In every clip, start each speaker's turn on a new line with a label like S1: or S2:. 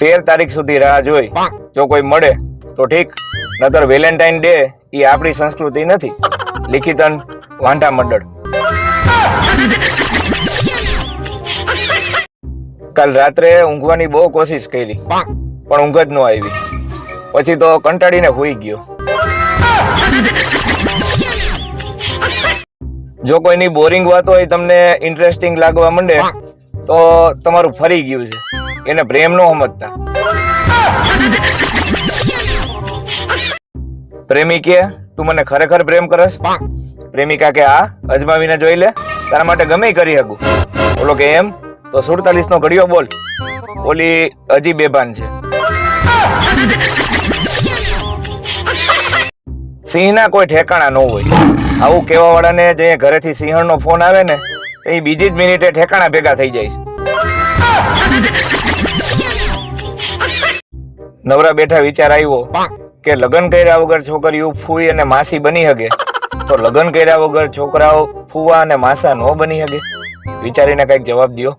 S1: તેર તારીખ સુધી રાહ જોઈ. જો કોઈ મળે તો ઠીક. નતર વેલેન્ટાઇન ડે એ આપણી સંસ્કૃતિ નથી. લિખિતન વાંઢા મંડળ. કાલ રાત્રે ઊંઘવાની બહુ કોશિશ કરી. પણ ઊંઘ જ ન આવી. પછી તો કંટાળીને હોઈ ગયો. જો કોઈની બોરિંગ વાત હોય તમને ઇન્ટરેસ્ટિંગ લાગવા માંડે તો તમારું ફરી ગયું છે. એને પ્રેમ નો સમજતા. પ્રેમિકે, તું મને ખરેખર પ્રેમ કરસ? પ્રેમિકા કે આ, અજમાવીને જોઈ લે. તારા માટે ગમે કરી શકું. બોલો કે એમ, તો સુડતાલીસ નો ઘડિયો બોલ. ઓલી હજી બેભાન છે. સિંહના કોઈ ઠેકાણા ન હોય. આવું કેવા વાળાને જે ઘરેથી સિંહણનો ફોન આવે ને એ બીજી જ મિનિટે ઠેકાણા ભેગા થઈ જાય છે. નવરા બેઠા વિચાર આવ્યો કે લગ્ન કર્યા વગર છોકરીઓ ફૂઈ અને માસી બની શકે તો લગ્ન કર્યા વગર છોકરાઓ ફૂવા અને માસા નો બની શકે વિચારીને કંઈક જવાબ દો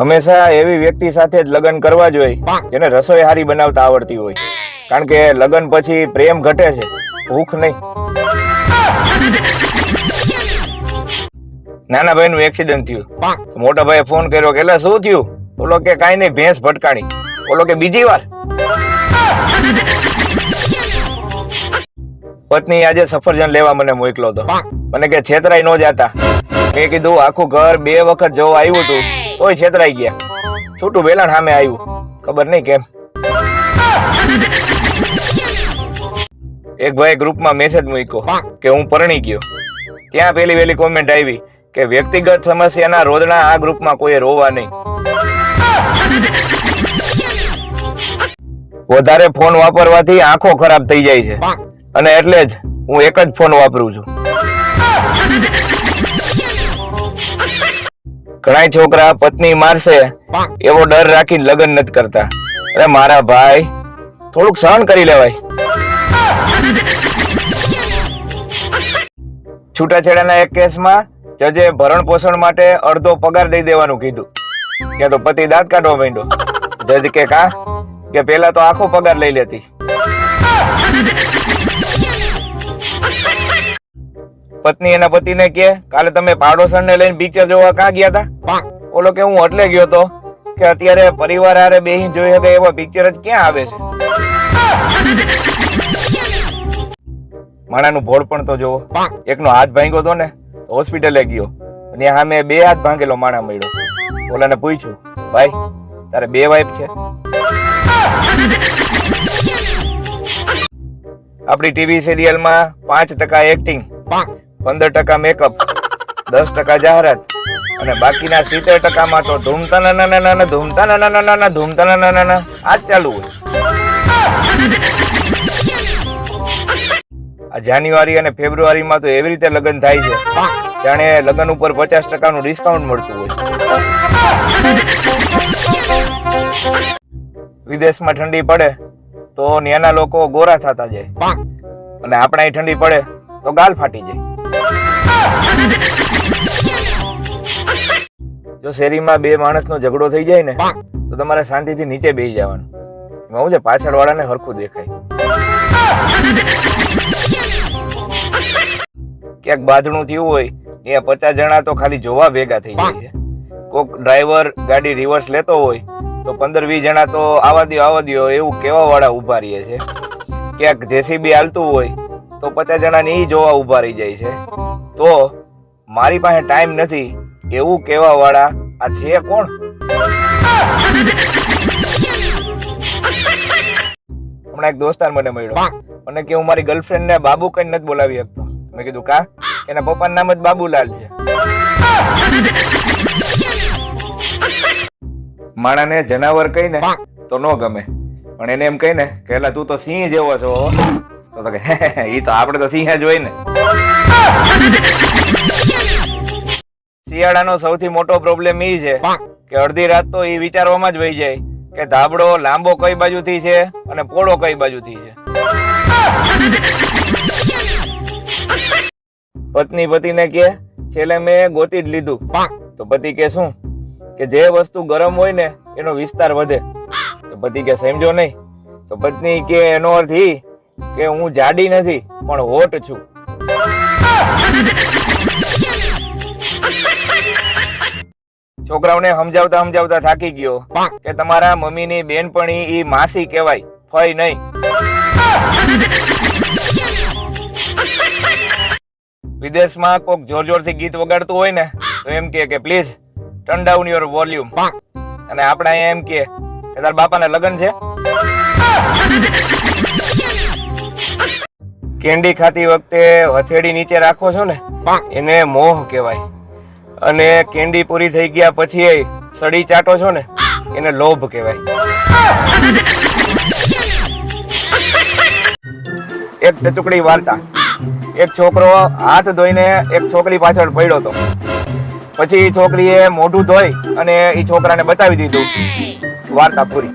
S1: હંમેશા એવી વ્યક્તિ સાથે જ લગ્ન કરવા જોઈએ જેને રસોઈ હારી બનાવતા આવડતી હોય. કારણ કે લગ્ન પછી પ્રેમ ઘટે છે, ભૂખ નહીં. નાના ભાઈ નું એક્સિડન્ટ થયું મોટા ભાઈએ ફોન કર્યો કે "એલા શું થયું? બોલો કે કઈ નહીં ભેંસ ભટકાણી. બોલો કે બીજી વાર. પત્ની આજે સફરજન લેવા મને મોકલો હતો મને કે છેતરાઈ નો જાતા. મેં કીધું આખું ઘર બે વખત જોવા આવ્યું હતું તોય છેતરાઈ ગયા. છૂટું વેલણ સામે આવ્યું. ખબર નહીં કેમ. એક ભાઈ ગ્રુપમાં મેસેજ મૂક્યો કે હું પરણી ગયો. ત્યાં પેલી વેલી કોમેન્ટ આવી. કે વ્યક્તિગત સમસ્યાના રોદણા આ ગ્રુપમાં કોઈ રોવા નહીં. વધારે ફોન વાપરવાથી આંખો ખરાબ થઈ જાય છે. અને એટલે જ હું એક જ ફોન વાપરું છું. ઘણા છોકરા પત્ની મારશે, એવો ડર રાખીને લગ્ન નથી કરતા. અરે મારા ભાઈ, થોડુંક સહન કરી લેવાય. છૂટાછેડાના એક કેસમાં જજે ભરણ પોષણ માટે અડધો પગાર દઈ દેવાનું કીધું. કે તો પતિ દાંત કાઢવા માંડ્યો. જજ કે કા? કે પેલા તો આખો પગાર લઈ લેતી. પત્ની એના પતિને કે, કાલે તમે પાડોશણ ને લઈને પિક્ચર જોવા ક્યાં ગયા હતા ઓલો કે હું એટલે ગયો તો, કે અત્યારે પરિવાર હારે બેહી જોઈ શકે એવા પિક્ચર જ ક્યાં આવે છે? માણાનું ભોળ પણ તો જોવો. એકનો હાથ ભાંગ્યો તો ને. હોસ્પિટલે ગયો. અને સામે બે હાથ ભાંગેલો માણા મળ્યો. ઓલાને પૂછ્યું, ભાઈ, તારે બે વાઈફ છે? આપણી ટીવી સિરિયલમાં પાંચ ટકા એક્ટિંગ પંદર ટકા મેકઅપ દસ ટકા જાહેરાત, અને બાકીના સિત્તેર ટકામાં તો ધૂમતા ના ના ના ના ધૂમતા ના ના ના ના, ધૂમતા ના ના ના ના, આ જ ચાલુ હોય. આ જાન્યુઆરી અને ફેબ્રુઆરીમાં તો એવી રીતે લગ્ન થાય છે જાણે લગ્ન ઉપર પચાસ ટકાનું ડિસ્કાઉન્ટ મળતું હોય. વિદેશમાં ઠંડી પડે તો ત્યાંના લોકો ગોરા થતા જાય. અને આપણા ઠંડી પડે તો ગાલ ફાટી જાય. જો શેરીમાં બે માણસનો ઝઘડો થઈ જાય ને તો તમારે શાંતિથી નીચે બેસી જવાનું. હું છે પાછળ વાળાને હરખું દેખાય. ક્યાંક બાજણું થયું હોય, ત્યાં પચાસ જણા તો ખાલી જોવા ભેગા થઈ જાય છે. કોક ડ્રાઈવર ગાડી રિવર્સ લેતો હોય, તો પંદર વીસ જણા તો આવા દો આવા દો એવું કેવા વાળા ઊભા રહીએ છે. ક્યાંક જેસીબી હાલતું હોય, તો પચાસ જણા ને ઈ જોવા ઊભા રહી જાય છે. તો મારી પાસે ટાઈમ નથી, એવું કેવા વાળા આ છે કોણ? હમણાં એક દોસ્તાર મને મળ્યો. મને કે હું મારી ગર્લફ્રેન્ડ ને બાબુ કઈ નથી બોલાવી શકતો. મેં કીધું, કા? એના પપ્પાનું નામ જ બાબુલાલ છે. માણાને જનાવર કહીને તો ન ગમે. પણ એને એમ કહીને કે, એલા, તું તો સિંહ જેવો છો. તો કે એ તો આપણે તો સિંહ જ હોય ને. શિયાળાનો સૌથી મોટો પ્રોબ્લેમ એ છે કે અડધી રાત તો એ વિચારવામાં જ વહી જાય કે ધાબળો લાંબો કઈ બાજુથી છે અને પોળો કઈ બાજુથી છે. પત્ની પતિને કે છેલ્લે મેં ગોતી જ લીધું. તો પતિ કે શું? કે જે વસ્તુ ગરમ હોય ને, એનો વિસ્તાર વધે. તો પતિ કે સમજો નહીં. તો પત્ની કે એનો અર્થ ઈ કે હું જાડી નથી, પણ હોટ છું. છોકરાઓને સમજાવતા સમજાવતા થાકી ગયો કે તમારા મમ્મીની બેનપણી ઈ માસી કહેવાય, ફઈ નહીં. વિદેશમાં કોક જોર જોરથી ગીત વગાડતું હોય ને, તો એમ કે કે please turn down your volume અને આપણે અહીંયા એમ કે કે, તાર બાપાના લગ્ન છે. કેન્ડી ખાતી વખતે હથેળી નીચે રાખો છો ને, એને મોહ કહેવાય. અને કેન્ડી પૂરી થઈ ગયા પછી સડી ચાટો છો ને, એને લોભ કહેવાય. એક ટચુકડી વાર્તા. એક છોકરો હાથ ધોઈને એક છોકરી પાછળ પડ્યો હતો. પછી છોકરીએ મોઢું ધોઈ અને એ છોકરાને બતાવી દીધું. વાર્તા પૂરી.